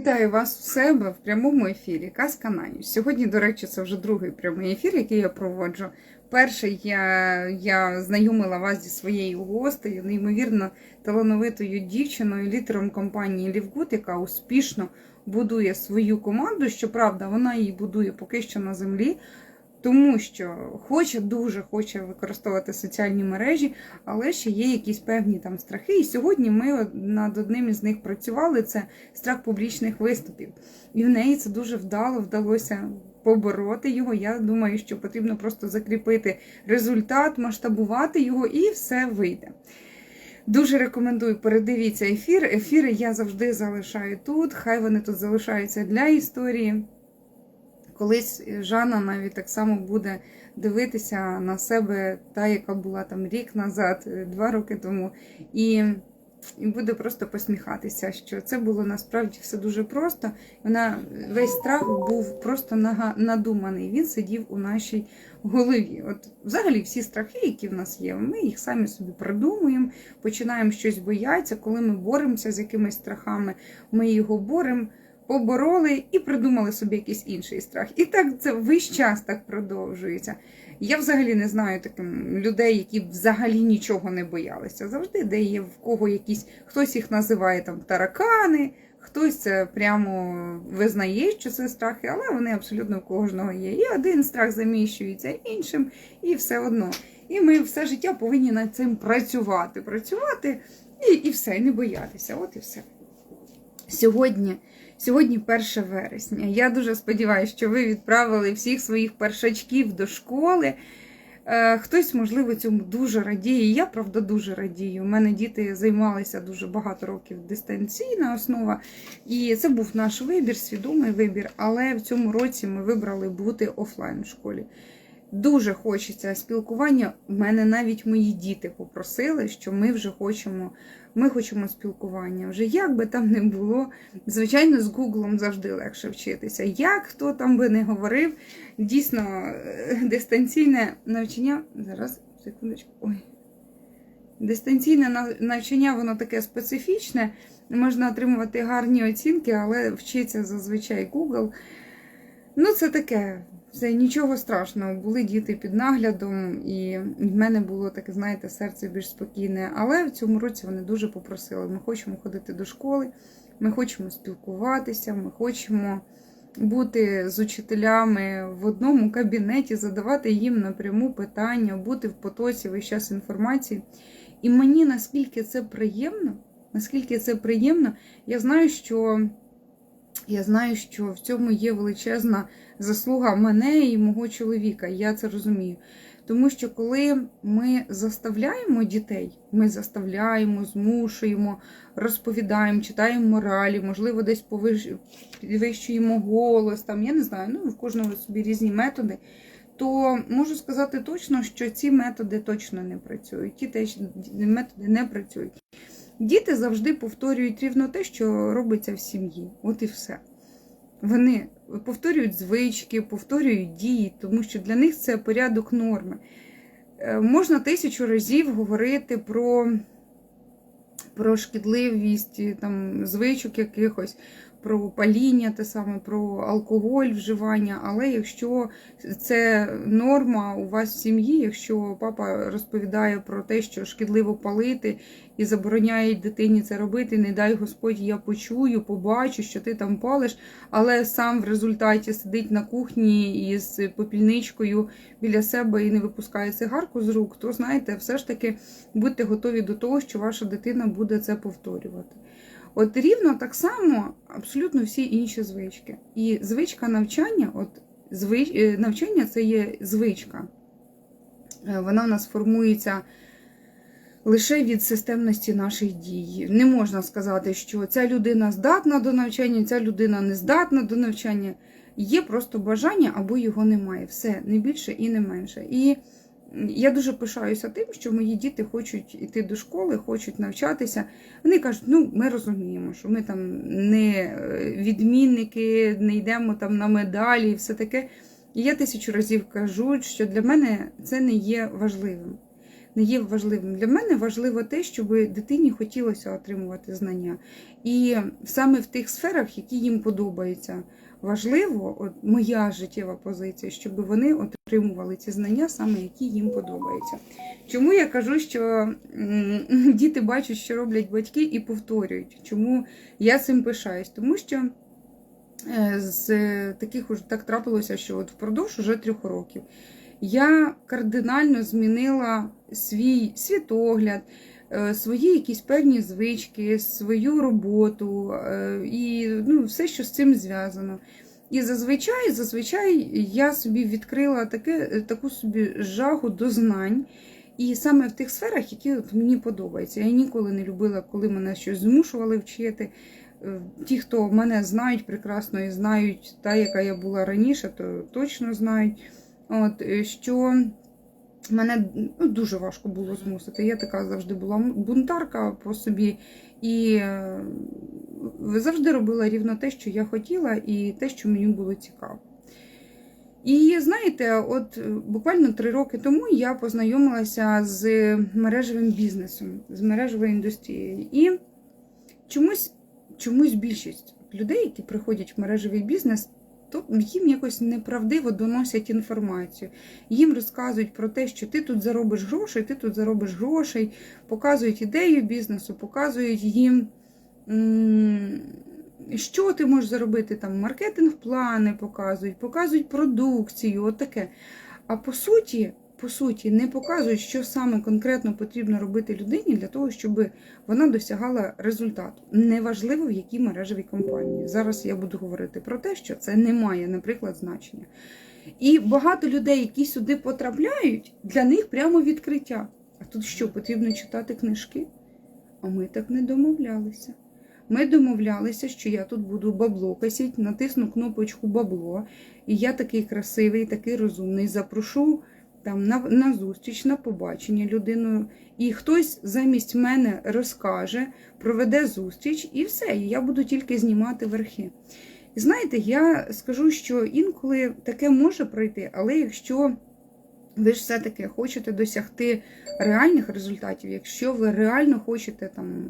Вітаю вас у себе в прямому ефірі Казка на. Сьогодні, до речі, це вже другий прямий ефір, який я проводжу. Перший я, я знайомила вас зі своєю гостею, неймовірно талановитою дівчиною, літером компанії Лівгуд, яка успішно будує свою команду. Щоправда, вона її будує поки що на землі. Тому що хоче, дуже хоче використовувати соціальні мережі, але ще є якісь певні там страхи. І сьогодні ми над одним із них працювали. Це страх публічних виступів. І в неї це дуже вдало вдалося побороти його. Я думаю, що потрібно просто закріпити результат, масштабувати його, і все вийде. Дуже рекомендую, передивіться ефір. Ефіри я завжди залишаю тут. Хай вони тут залишаються для історії. Колись Жанна навіть так само буде дивитися на себе, та, яка була там рік назад, два роки тому, і, і буде просто посміхатися, що це було насправді все дуже просто. Вона весь страх був просто надуманий. Він сидів у нашій голові. От взагалі всі страхи, які в нас є, ми їх самі собі придумуємо, починаємо щось боятися, коли ми боремося з якимись страхами, ми його боремо побороли і придумали собі якийсь інший страх. І так це весь час так продовжується. Я взагалі не знаю таким людей, які взагалі нічого не боялися. Завжди де є в кого якісь, хтось їх називає там таракани, хтось прямо визнає, що це страхи, але вони абсолютно у кожного є. І один страх заміщується іншим, і все одно. І ми все життя повинні над цим працювати, працювати і, і все, не боятися. От і все. Сьогодні. Сьогодні 1 вересня. Я дуже сподіваюся, що ви відправили всіх своїх першачків до школи. Е, Хтось, можливо, цьому дуже радіє. Я, правда, дуже радію. У мене діти займалися дуже багато років дистанційна основа. І це був наш вибір, свідомий вибір. Але в цьому році ми вибрали бути офлайн в школі. Дуже хочеться спілкування. У мене навіть мої діти попросили, що ми вже хочемо. Ми хочемо спілкування. Вже як би там не було, звичайно, з Гуглом завжди легше вчитися. Як хто там би не говорив, дійсно е, дистанційне навчання. Зараз, секундочку. Ой. Дистанційне навчання, воно таке специфічне. Можна отримувати гарні оцінки, але вчиться зазвичай Google. Ну, це таке. Це нічого страшного. Були діти під наглядом, і в мене було таке, знаєте, серце більш спокійне. Але в цьому році вони дуже попросили. Ми хочемо ходити до школи, ми хочемо спілкуватися, ми хочемо бути з учителями в одному кабінеті, задавати їм напряму питання, бути в потоці весь час інформації. І мені наскільки це приємно, наскільки це приємно, я знаю, що. Я знаю, що в цьому є величезна заслуга мене і мого чоловіка. Я це розумію. Тому що коли ми заставляємо дітей, ми заставляємо, змушуємо, розповідаємо, читаємо моралі, можливо, десь підвищуємо голос, там, я не знаю, ну в кожного собі різні методи. То можу сказати точно, що ці методи точно не працюють. Ті теж методи не працюють. Діти завжди повторюють рівно те, що робиться в сім'ї. От і все. Вони повторюють звички, повторюють дії, тому що для них це порядок норми. Е, Можна тисячу разів говорити про, про шкідливість там, звичок якихось, про паління, те саме, про алкоголь, вживання. Але якщо це норма у вас в сім'ї, якщо папа розповідає про те, що шкідливо палити і забороняє дитині це робити, не дай Господь, я почую, побачу, що ти там палиш, але сам в результаті сидить на кухні із попільничкою біля себе і не випускає цигарку з рук, то знаєте, все ж таки будьте готові до того, що ваша дитина буде це повторювати. От рівно так само абсолютно всі інші звички. І звичка навчання, от звич... е, навчання це є звичка. Е, Вона в нас формується лише від системності наших дій. Не можна сказати, що ця людина здатна до навчання, ця людина не здатна до навчання. Є просто бажання або його немає. Все, не більше і не менше. І я дуже пишаюся тим, що мої діти хочуть йти до школи, хочуть навчатися. Вони кажуть, ну ми розуміємо, що ми там не е, відмінники, не йдемо там на медалі і все таке. І я тисячу разів кажу, що для мене це не є важливим. не є важливим. Для мене важливо те, щоб дитині хотілося отримувати знання. І саме в тих сферах, які їм подобаються. Важливо, от моя життєва позиція, щоб вони отримували ці знання, саме які їм подобаються. Чому я кажу, що діти бачать, що роблять батьки, і повторюють, чому я цим пишаюсь? Тому що е, з таких уж так трапилося, що от впродовж уже трьох років я кардинально змінила свій світогляд, свої якісь певні звички, свою роботу е, і ну, все, що з цим зв'язано. І зазвичай, зазвичай я собі відкрила таке, таку собі жагу до знань. І саме в тих сферах, які от мені подобаються. Я ніколи не любила, коли мене щось змушували вчити. Е, Ті, хто мене знають прекрасно і знають та, яка я була раніше, то точно знають. От, е, що мене ну, дуже важко було змусити. Я така завжди була бунтарка по собі. І е, завжди робила рівно те, що я хотіла, і те, що мені було цікаво. І знаєте, от е, буквально три роки тому я познайомилася з мережевим бізнесом, з мережевою індустрією. І чомусь, чомусь більшість людей, які приходять в мережевий бізнес, то їм якось неправдиво доносять інформацію. Їм розказують про те, що ти тут заробиш грошей, ти тут заробиш грошей, показують ідею бізнесу, показують їм. що ти можеш заробити там маркетинг-плани показують, показують продукцію, от таке. А по суті, по суті, не показують, що саме конкретно потрібно робити людині для того, щоб вона досягала результату. Неважливо, в якій мережевій компанії. Зараз я буду говорити про те, що це не має, наприклад, значення. І багато людей, які сюди потрапляють, для них прямо відкриття. А тут що, потрібно читати книжки? А ми так не домовлялися. Ми домовлялися, що я тут буду бабло косіть, натисну кнопочку бабло, і я такий красивий, такий розумний, запрошу там на, на зустріч, на побачення людину, і хтось замість мене розкаже, проведе зустріч, і все. І я буду тільки знімати верхи. І знаєте, я скажу, що інколи таке може пройти, але якщо ви ж все-таки хочете досягти реальних результатів, якщо ви реально хочете там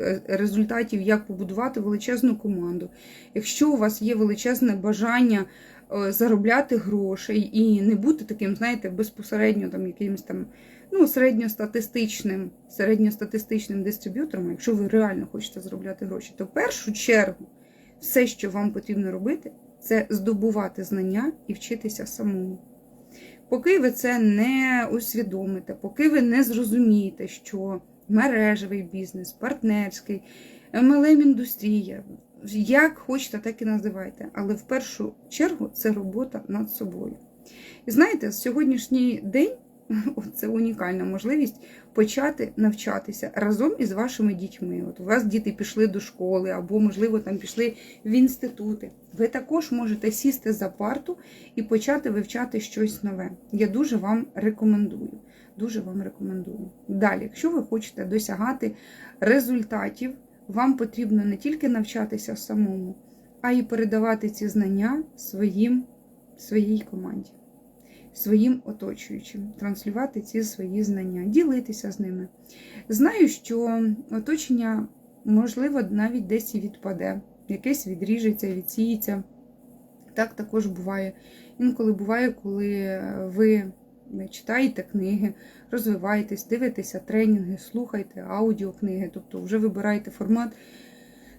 е, результатів, як побудувати величезну команду, якщо у вас є величезне бажання заробляти грошей і не бути таким, знаєте, безпосередньо там якимось там ну, середньостатистичним, середньостатистичним дистриб'ютором, якщо ви реально хочете заробляти гроші, то в першу чергу все, що вам потрібно робити, це здобувати знання і вчитися самому. Поки ви це не усвідомите, поки ви не зрозумієте, що мережевий бізнес, партнерський, MLM індустрія, як хочете, так і називайте. Але в першу чергу це робота над собою. І знаєте, сьогоднішній день це унікальна можливість почати навчатися разом із вашими дітьми. От у вас діти пішли до школи, або, можливо, там пішли в інститути. Ви також можете сісти за парту і почати вивчати щось нове. Я дуже вам рекомендую. Дуже вам рекомендую. Далі, якщо ви хочете досягати результатів, вам потрібно не тільки навчатися самому, а й передавати ці знання своїм, своїй команді своїм оточуючим, транслювати ці свої знання, ділитися з ними. Знаю, що оточення, можливо, навіть десь і відпаде, якесь відріжеться, відсіється. Так також буває. Інколи буває, коли ви читаєте книги, розвиваєтесь, дивитеся тренінги, слухаєте аудіокниги, тобто вже вибираєте формат.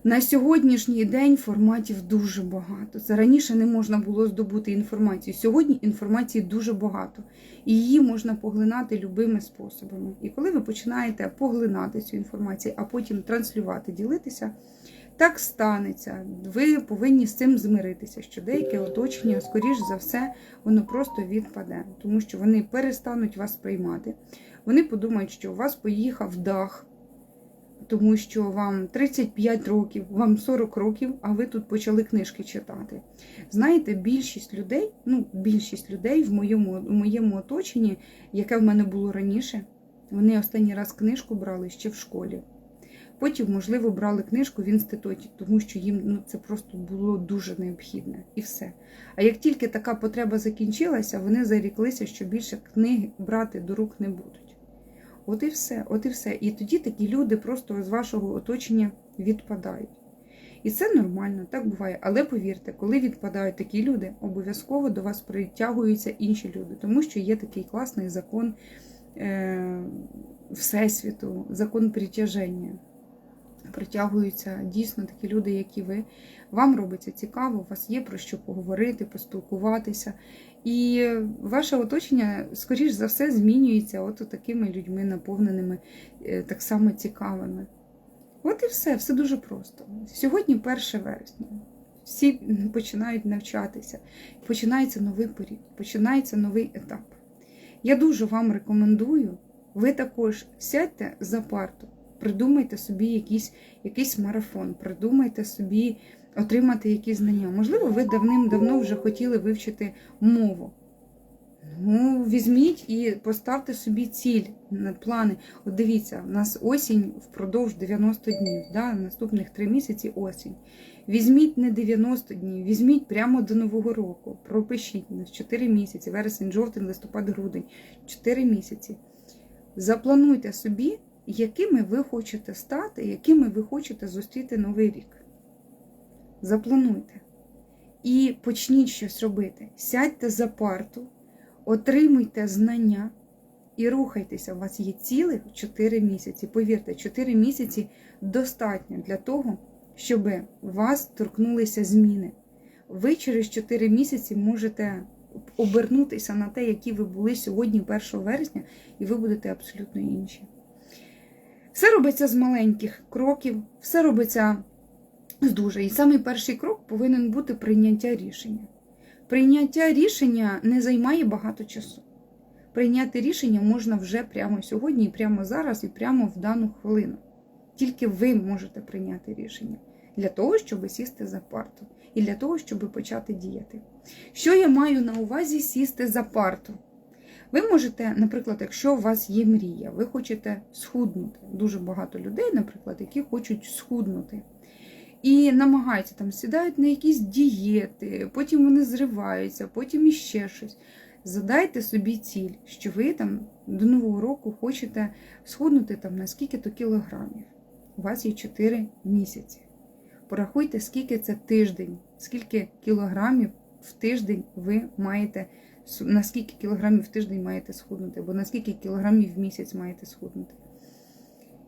На сьогоднішній день форматів дуже багато. Це раніше не можна було здобути інформацію. Сьогодні інформації дуже багато, і її можна поглинати любими способами. І коли ви починаєте поглинати цю інформацію, а потім транслювати, ділитися, так станеться. Ви повинні з цим змиритися, що деяке оточення, скоріш за все, воно просто відпаде, тому що вони перестануть вас приймати. Вони подумають, що у вас поїхав дах тому що вам 35 років, вам 40 років, а ви тут почали книжки читати. Знаєте, більшість людей, ну, більшість людей в моєму, в моєму оточенні, яке в мене було раніше, вони останній раз книжку брали ще в школі. Потім, можливо, брали книжку в інституті, тому що їм ну, це просто було дуже необхідне і все. А як тільки така потреба закінчилася, вони заріклися, що більше книги брати до рук не будуть. От і все, от і все. І тоді такі люди просто з вашого оточення відпадають. І це нормально, так буває. Але повірте, коли відпадають такі люди, обов'язково до вас притягуються інші люди, тому що є такий класний закон е, Всесвіту, закон притяження. Притягуються дійсно такі люди, як і ви. Вам робиться цікаво, у вас є про що поговорити, поспілкуватися. І ваше оточення, скоріш за все, змінюється от такими людьми, наповненими е, так само цікавими. От і все, все дуже просто. Сьогодні 1 вересня. Всі починають навчатися, починається новий період, починається новий етап. Я дуже вам рекомендую, ви також сядьте за парту, придумайте собі якийсь, якийсь марафон, придумайте собі отримати якісь знання. Можливо, ви давним-давно вже хотіли вивчити мову. Ну, візьміть і поставте собі ціль плани. От дивіться, у нас осінь впродовж 90 днів, да, наступних 3 місяці осінь. Візьміть не 90 днів, візьміть прямо до Нового року. Пропишіть на 4 місяці, вересень, жовтень, листопад, грудень, 4 місяці. Заплануйте собі, якими ви хочете стати, якими ви хочете зустріти новий рік. Заплануйте. І почніть щось робити. Сядьте за парту, отримуйте знання і рухайтеся. У вас є цілих 4 місяці. Повірте, 4 місяці достатньо для того, щоб вас торкнулися зміни. Ви через 4 місяці можете обернутися на те, які ви були сьогодні, 1 вересня, і ви будете абсолютно інші. Все робиться з маленьких кроків, все робиться з дуже. І самий перший крок повинен бути прийняття рішення. Прийняття рішення не займає багато часу. Прийняти рішення можна вже прямо сьогодні, і прямо зараз, і прямо в дану хвилину. Тільки ви можете прийняти рішення для того, щоб сісти за парту, і для того, щоб почати діяти. Що я маю на увазі сісти за парту? Ви можете, наприклад, якщо у вас є мрія, ви хочете схуднути. Дуже багато людей, наприклад, які хочуть схуднути. І намагаються там сідають на якісь дієти, потім вони зриваються, потім іще щось. Задайте собі ціль, що ви там до Нового року хочете схуднути там на скільки-то кілограмів. У вас є 4 місяці. Порахуйте, скільки це тиждень, скільки кілограмів в тиждень ви маєте, на скільки кілограмів в тиждень маєте схуднути, або на скільки кілограмів в місяць маєте схуднути.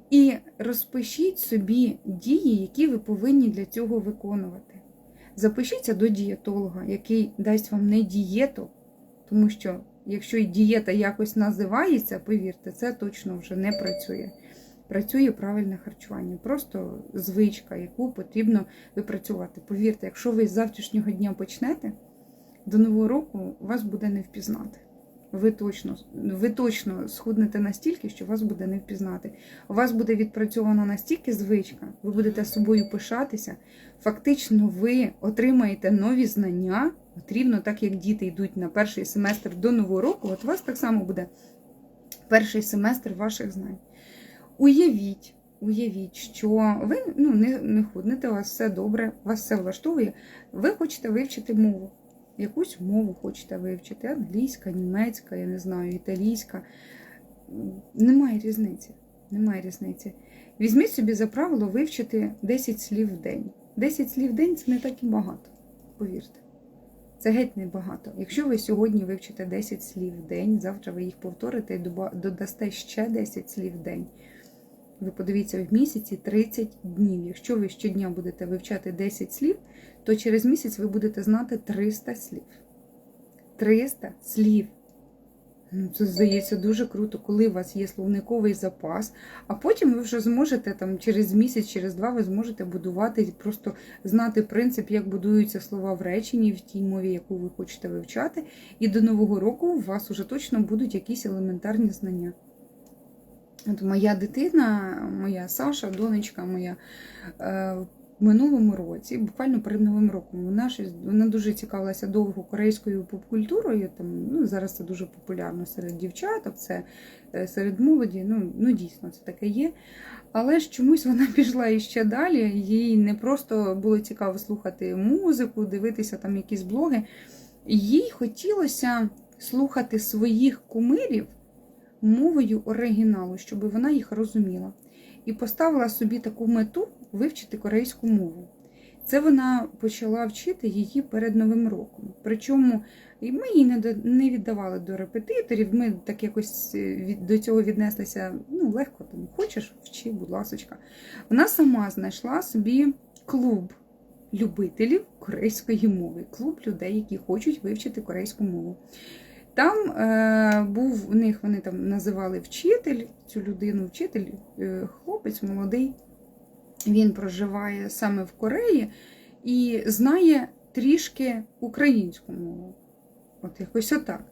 І розпишіть собі дії, які ви повинні для цього виконувати. Запишіться до дієтолога, який дасть вам не дієту, тому що якщо і дієта якось називається, повірте, це точно вже не працює. Працює правильне харчування, просто звичка, яку потрібно випрацювати. Повірте, якщо ви з завтрашнього дня почнете, до нового року вас буде не впізнати ви точно ви точно схуднете настільки, що вас буде не впізнати. У вас буде відпрацьована настільки звичка, ви будете собою пишатися. Фактично, ви отримаєте нові знання, от рівно так, як діти йдуть на перший семестр до нового року, от у вас так само буде перший семестр ваших знань. Уявіть. Уявіть, що ви ну, не не худнете, у вас все добре, у вас все влаштовує, ви хочете вивчити мову якусь мову хочете вивчити, англійська, німецька, я не знаю, італійська. Немає різниці. Немає різниці. Візьміть собі за правило вивчити 10 слів в день. 10 слів в день це не так і багато, повірте. Це геть не багато. Якщо ви сьогодні вивчите 10 слів в день, завтра ви їх повторите і додасте ще 10 слів в день. Ви подивіться в місяці 30 днів. Якщо ви щодня будете вивчати 10 слів, то через місяць ви будете знати 300 слів. 300 слів. Ну, Це здається дуже круто, коли у вас є словниковий запас, а потім ви вже зможете там через місяць, через два ви зможете будувати, просто знати принцип, як будуються слова в реченні в тій мові, яку ви хочете вивчати. І до Нового року у вас вже точно будуть якісь елементарні знання. От Моя дитина, моя Саша, донечка моя. Минулому році, буквально перед новим роком, вона щось вона дуже цікавилася довго корейською попкультурою. Там ну зараз це дуже популярно серед дівчаток, це е, серед молоді. Ну ну дійсно це таке є. Але ж чомусь вона пішла іще далі. Їй не просто було цікаво слухати музику, дивитися там якісь блоги. Їй хотілося слухати своїх кумирів мовою оригіналу, щоб вона їх розуміла. І поставила собі таку мету вивчити корейську мову. Це вона почала вчити її перед Новим роком. Причому ми її не віддавали до репетиторів. Ми так якось е, до цього віднеслися ну, легко. Там хочеш, вчи, будь ласочка. Вона сама знайшла собі клуб любителів корейської мови, клуб людей, які хочуть вивчити корейську мову. Там е, був у них, вони там називали вчитель, цю людину, вчитель, е, хлопець молодий. Він проживає саме в Кореї і знає трішки українську мову. От якось отак.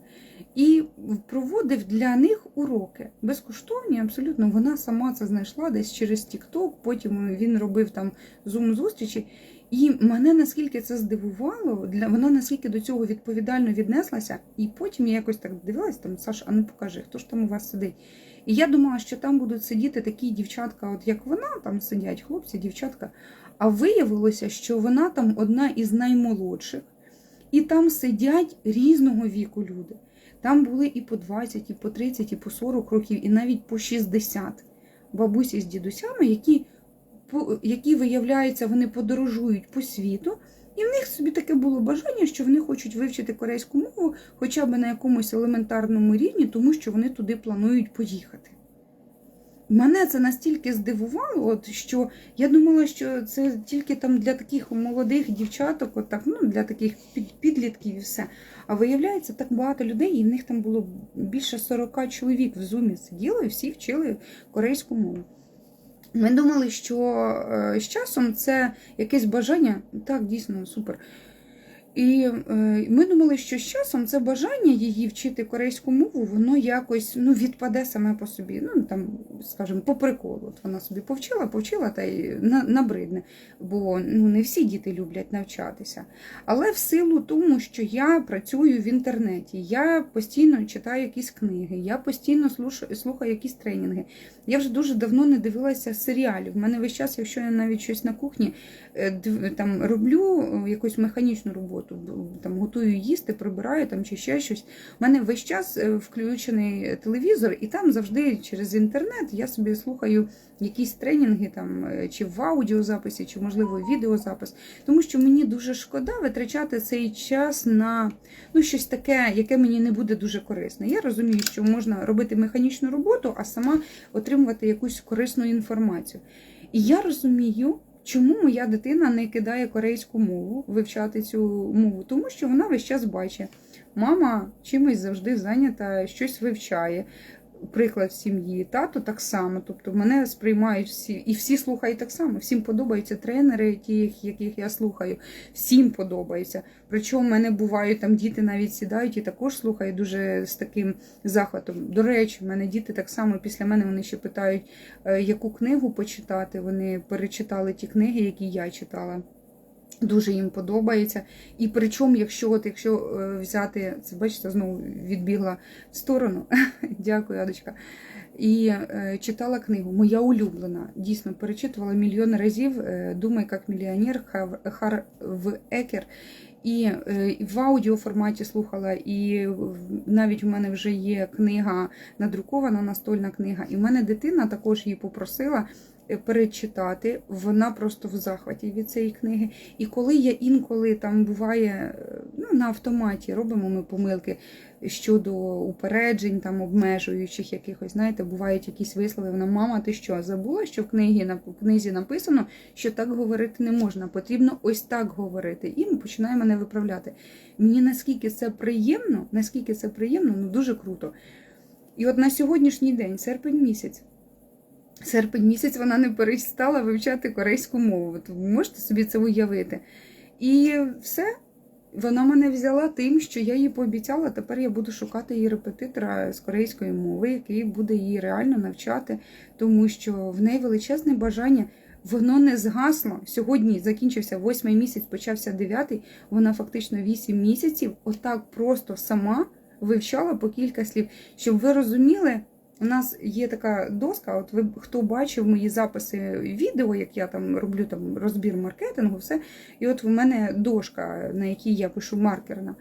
І проводив для них уроки безкоштовні, абсолютно. Вона сама це знайшла десь через TikTok, потім він робив там зум-зустрічі. І мене наскільки це здивувало, для вона наскільки до цього відповідально віднеслася, і потім я якось так дивилась, там Саш, а ну покажи, хто ж там у вас сидить. І я думала, що там будуть сидіти такі дівчатка, от як вона, там сидять хлопці, дівчатка. А виявилося, що вона там одна із наймолодших, і там сидять різного віку люди. Там були і по 20, і по 30, і по 40 років, і навіть по 60 бабусі з дідусями, які, які виявляються, вони подорожують по світу. І в них собі таке було бажання, що вони хочуть вивчити корейську мову хоча б на якомусь елементарному рівні, тому що вони туди планують поїхати. Мене це настільки здивувало, от, що я думала, що це тільки там для таких молодих дівчаток, от так, ну, для таких підлітків і все. А виявляється, так багато людей, і в них там було більше 40 чоловік в зумі сиділо і всі вчили корейську мову. Ми думали, що е, з часом це якесь бажання, так, дійсно, супер. І е, ми думали, що з часом це бажання її вчити корейську мову, воно якось ну, відпаде саме по собі. Ну, там, скажімо, по приколу. От вона собі повчила, повчила та й набридне. Бо ну, не всі діти люблять навчатися. Але в силу тому, що я працюю в інтернеті, я постійно читаю якісь книги, я постійно слушаю, слухаю якісь тренінги. Я вже дуже давно не дивилася серіалів. У мене весь час, якщо я навіть щось на кухні е, там роблю е, якусь механічну роботу, б- там готую їсти, прибираю там чи ще щось. У мене весь час е, включений телевізор, і там завжди через інтернет я собі слухаю якісь тренінги там е, чи в аудіозаписі, чи можливо відеозапис. Тому що мені дуже шкода витрачати цей час на ну, щось таке, яке мені не буде дуже корисне. Я розумію, що можна робити механічну роботу, а сама отримувати якусь корисну інформацію. І я розумію, чому моя дитина не кидає корейську мову, вивчати цю мову, тому що вона весь час бачить, мама чимось завжди зайнята, щось вивчає. Приклад сім'ї, тато так само. Тобто мене сприймають всі, і всі слухають так само. Всім подобаються тренери, ті, яких я слухаю. Всім подобається. Причому в мене бувають там діти навіть сідають і також слухають дуже з таким захватом. До речі, в мене діти так само після мене вони ще питають, е, яку книгу почитати. Вони перечитали ті книги, які я читала. Дуже їм подобається. І причому, якщо от, якщо е, взяти, це бачите, знову відбігла в сторону. Дякую, Адочка. І е, читала книгу. Моя улюблена. Дійсно, перечитувала мільйон разів. Е, Думай, як мільйонер в Екер. І е, в аудіоформаті слухала, і навіть у мене вже є книга надрукована, настольна книга. І в мене дитина також її попросила перечитати. Вона просто в захваті від цієї книги. І коли я інколи там буває е, ну, на автоматі робимо ми помилки щодо упереджень, там обмежуючих якихось, знаєте, бувають якісь вислови. Вона, мама, ти що, забула, що в книгі, в книзі написано, що так говорити не можна, потрібно ось так говорити. І починає мене виправляти. Мені наскільки це приємно, наскільки це приємно, ну дуже круто. І от на сьогоднішній день, серпень місяць. Серпень місяць вона не перестала вивчати корейську мову. От ви можете собі це уявити. І все. Вона мене взяла тим, що я їй пообіцяла. Тепер я буду шукати її репетитора з корейської мови, який буде її реально навчати, тому що в неї величезне бажання. Воно не згасло. Сьогодні закінчився восьмий місяць, почався дев'ятий. Вона фактично вісім місяців, отак просто сама вивчала по кілька слів. Щоб ви розуміли, у нас є така доска. От ви хто бачив мої записи відео, як я там роблю там розбір маркетингу, все. І от в мене дошка, на якій я пишу маркерна.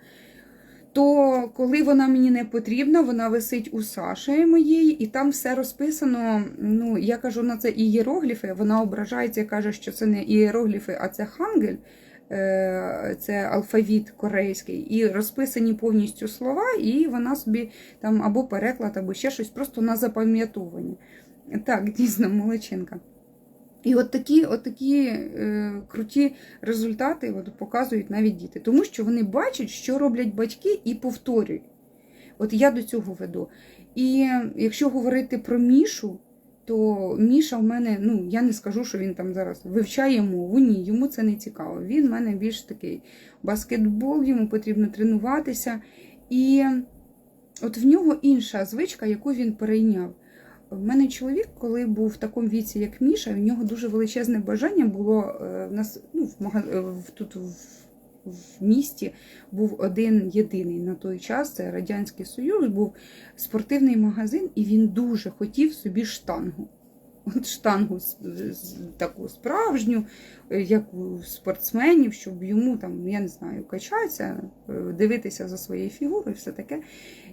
то коли вона мені не потрібна, вона висить у Саші моєї, і там все розписано. Ну, я кажу на це ієрогліфи. Вона ображається і каже, що це не ієрогліфи, а це хангель, це алфавіт корейський, і розписані повністю слова, і вона собі там або переклад, або ще щось просто на запам'ятовані. Так, дійсно, молодчинка. І от такі, от такі е, круті результати от, показують навіть діти, тому що вони бачать, що роблять батьки, і повторюють. От я до цього веду. І якщо говорити про Мішу, то Міша в мене, ну я не скажу, що він там зараз вивчає мову. Ні, йому це не цікаво. Він в мене більш такий баскетбол, йому потрібно тренуватися. І от в нього інша звичка, яку він перейняв. В мене чоловік, коли був в такому віці, як Міша, в нього дуже величезне бажання було е, в нас ну, в, мага... е, тут в, в місті був один єдиний на той час. Це Радянський Союз, був спортивний магазин, і він дуже хотів собі штангу. От штангу таку справжню, е, як у спортсменів, щоб йому там, я не знаю, качатися, е, дивитися за своєю фігурою, все таке.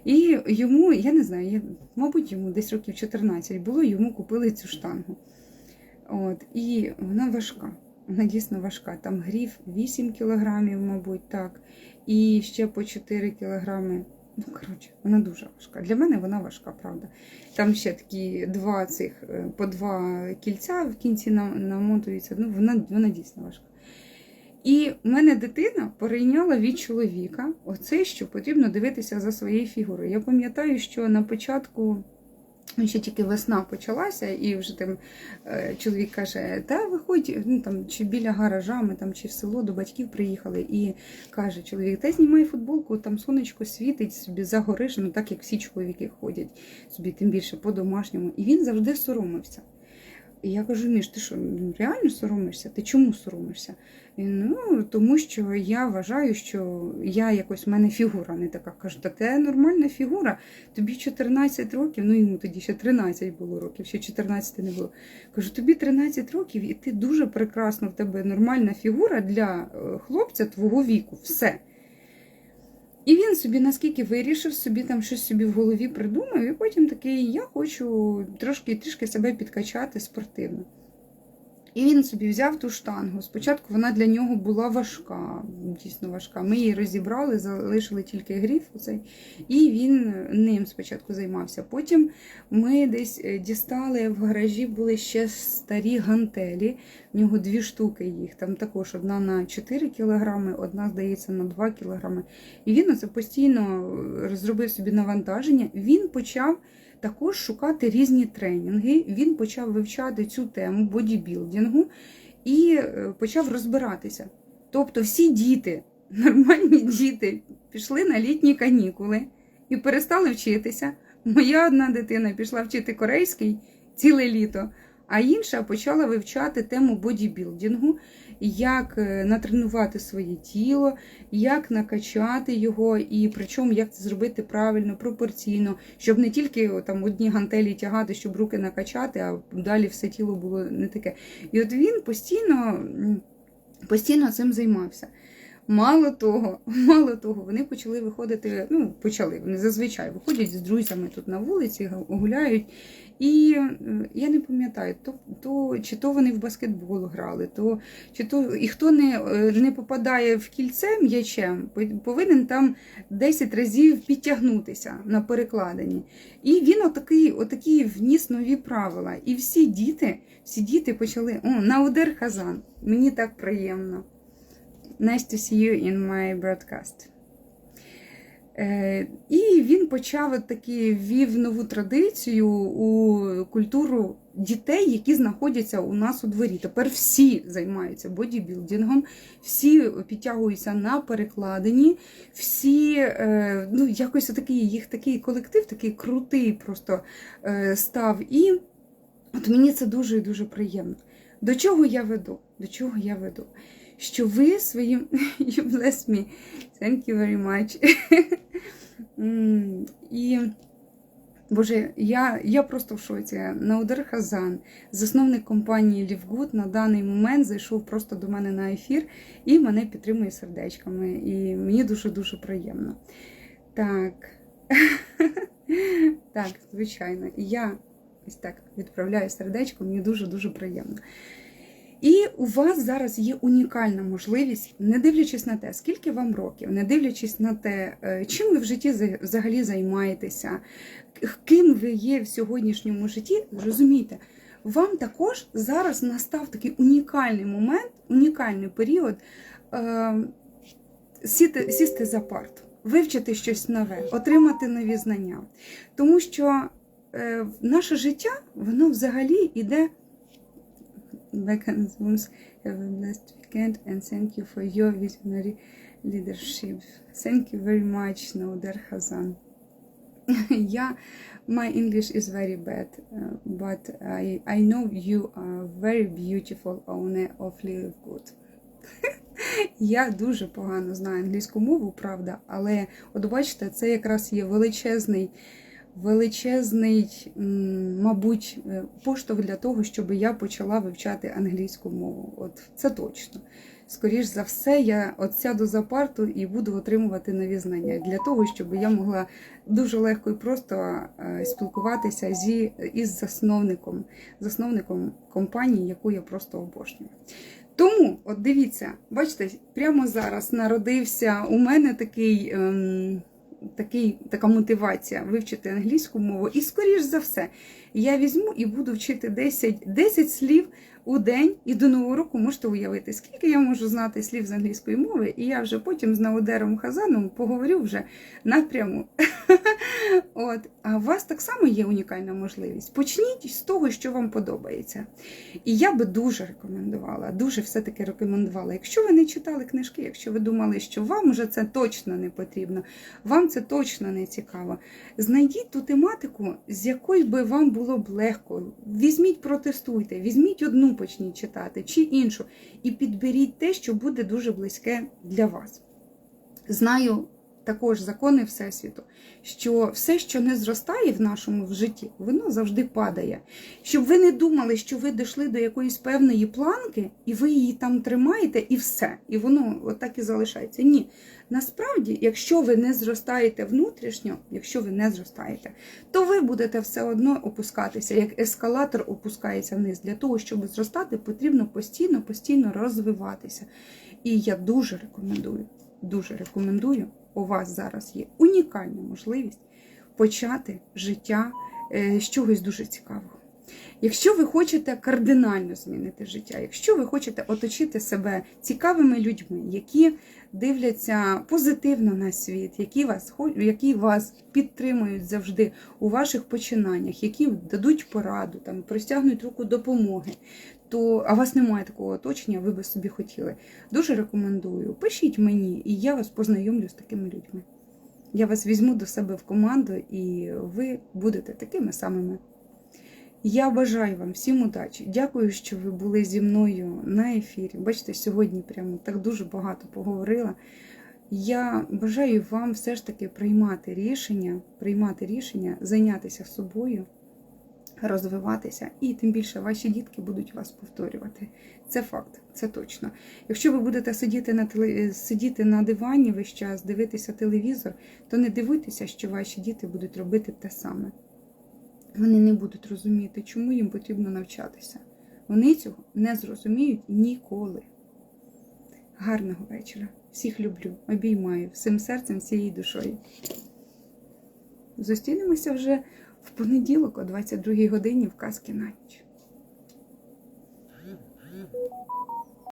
І йому, я не знаю, мабуть, йому десь років 14 було, йому купили цю штангу. От, і вона важка. Вона дійсно важка. Там гріф 8 кілограмів, мабуть, так. І ще по 4 кілограми. Ну, коротше, вона дуже важка. Для мене вона важка, правда. Там ще такі два цих, е, по два кільця в кінці намотуються. Ну, вона, вона дійсно важка. І в мене дитина перейняла від чоловіка оце, що потрібно дивитися за своєю фігурою. Я пам'ятаю, що на початку. Ну, Ще тільки весна почалася, і вже там е, чоловік каже: Та виходь, ну там чи біля гаража, ми там чи в село до батьків приїхали, і каже чоловік, та знімай футболку, там сонечко світить собі за ну так як всі чоловіки ходять собі, тим більше по-домашньому. І він завжди соромився. І я кажу, Міш, ти що, реально соромишся? Ти чому соромишся? Він, ну, тому що я вважаю, що я якось в мене фігура не така. Кажу, та це нормальна фігура. Тобі 14 років, ну йому тоді ще 13 було років, ще 14 не було. Кажу, тобі 13 років, і ти дуже прекрасно в тебе нормальна фігура для е, хлопця твого віку. Все. І він собі наскільки вирішив, собі там щось собі в голові придумав, і потім такий, я хочу трошки трішки себе підкачати спортивно. І він собі взяв ту штангу. Спочатку вона для нього була важка, дійсно важка. Ми її розібрали, залишили тільки гріф оцей, і він ним спочатку займався. Потім ми десь е, дістали в гаражі, були ще старі гантелі. В нього дві штуки їх. Там також одна на 4 кілограми, одна, здається, на 2 кілограми. І він оце постійно е, зробив собі навантаження. Він почав також шукати різні тренінги. Він почав вивчати цю тему бодібілдингу і е, почав розбиратися. Тобто, всі діти, нормальні діти, пішли на літні канікули і перестали вчитися. Моя одна дитина пішла вчити корейський ціле літо, а інша почала вивчати тему бодібілдингу, як е, натренувати своє тіло, як накачати його, і причому як це зробити правильно, пропорційно, щоб не тільки там одні гантелі тягати, щоб руки накачати, а далі все тіло було не таке. І от він постійно, постійно цим займався. Мало того, мало того, вони почали виходити. Ну, почали, вони зазвичай виходять з друзями тут на вулиці, гуляють. І е, я не пам'ятаю, то, то чи то вони в баскетбол грали, то чи то і хто не, е, не попадає в кільце м'ячем, по- повинен там 10 разів підтягнутися на перекладині. І він отакий, отакий вніс нові правила. І всі діти, всі діти почали о, Наудер Хазан. Мені так приємно. Nice to see you in my broadcast. Е, І він почав таки ввів нову традицію у культуру дітей, які знаходяться у нас у дворі. Тепер всі займаються бодібілдингом, всі підтягуються на перекладині, всі е, ну, якось такий, їх такий колектив, такий крутий просто е, став. І от мені це дуже і дуже приємно. До чого я веду? До чого я веду? Що ви своїм you bless me. Thank you very much. І, Боже, я, я просто в шоці. Наудер Хазан, засновник компанії Лівгуд, на даний момент зайшов просто до мене на ефір і мене підтримує сердечками. І мені дуже-дуже приємно. Так. Так, звичайно. І я ось так відправляю сердечко, мені дуже-дуже приємно. І у вас зараз є унікальна можливість, не дивлячись на те, скільки вам років, не дивлячись на те, е, чим ви в житті взагалі займаєтеся, ким ви є в сьогоднішньому житті, зрозумійте, вам також зараз настав такий унікальний момент, унікальний період е, сіти, сісти за парту, вивчити щось нове, отримати нові знання. Тому що е, наше життя, воно взагалі іде. Mechanisms have a blessed weekend and thank you for your visionary leadership. Thank you very much, Nauder Hazan. yeah, my English is very bad, uh, but I, I know you are very beautiful owner of Live Good. Я дуже погано знаю англійську мову, правда, але от бачите, це якраз є величезний, величезний, мабуть, е, поштовх для того, щоб я почала вивчати англійську мову. От це точно. Скоріш за все, я от сяду за парту і буду отримувати нові знання для того, щоб я могла дуже легко і просто е, спілкуватися зі із засновником, засновником компанії, яку я просто обожнюю. Тому, от дивіться, бачите, прямо зараз народився у мене такий, ем, такий, така мотивація вивчити англійську мову. І, скоріш за все, я візьму і буду вчити 10, 10 слів у день, і до нового року можете уявити, скільки я можу знати слів з англійської мови, і я вже потім з Наудером Хазаном поговорю вже напряму. От. А у вас так само є унікальна можливість. Почніть з того, що вам подобається. І я би дуже рекомендувала, дуже все-таки рекомендувала, якщо ви не читали книжки, якщо ви думали, що вам вже це точно не потрібно, вам це точно не цікаво. Знайдіть ту тематику, з якої би вам було б легко. Візьміть, протестуйте, візьміть одну, почніть читати, чи іншу, і підберіть те, що буде дуже близьке для вас. Знаю також закони Всесвіту, що все, що не зростає в нашому в житті, воно завжди падає. Щоб ви не думали, що ви дійшли до якоїсь певної планки, і ви її там тримаєте, і все, і воно отак і залишається. Ні. Насправді, якщо ви не зростаєте внутрішньо, якщо ви не зростаєте, то ви будете все одно опускатися, як ескалатор опускається вниз. Для того, щоб зростати, потрібно постійно, постійно розвиватися. І я дуже рекомендую, дуже рекомендую, у вас зараз є унікальна можливість почати життя е, з чогось дуже цікавого. Якщо ви хочете кардинально змінити життя, якщо ви хочете оточити себе цікавими людьми, які дивляться позитивно на світ, які вас, які вас підтримують завжди у ваших починаннях, які дадуть пораду, там, простягнуть руку допомоги, то а у вас немає такого оточення, ви би собі хотіли. Дуже рекомендую. Пишіть мені, і я вас познайомлю з такими людьми. Я вас візьму до себе в команду, і ви будете такими самими. Я бажаю вам всім удачі. Дякую, що ви були зі мною на ефірі. Бачите, сьогодні прямо так дуже багато поговорила. Я бажаю вам все ж таки приймати рішення, приймати рішення, зайнятися собою, розвиватися, і тим більше ваші дітки будуть вас повторювати. Це факт, це точно. Якщо ви будете сидіти на теле... сидіти на дивані весь час, дивитися телевізор, то не дивуйтеся, що ваші діти будуть робити те саме. Вони не будуть розуміти, чому їм потрібно навчатися. Вони цього не зрозуміють ніколи. Гарного вечора. Всіх люблю, обіймаю всім серцем, всією душою. Зустрінемося вже в понеділок о 22 годині в казки на ніч.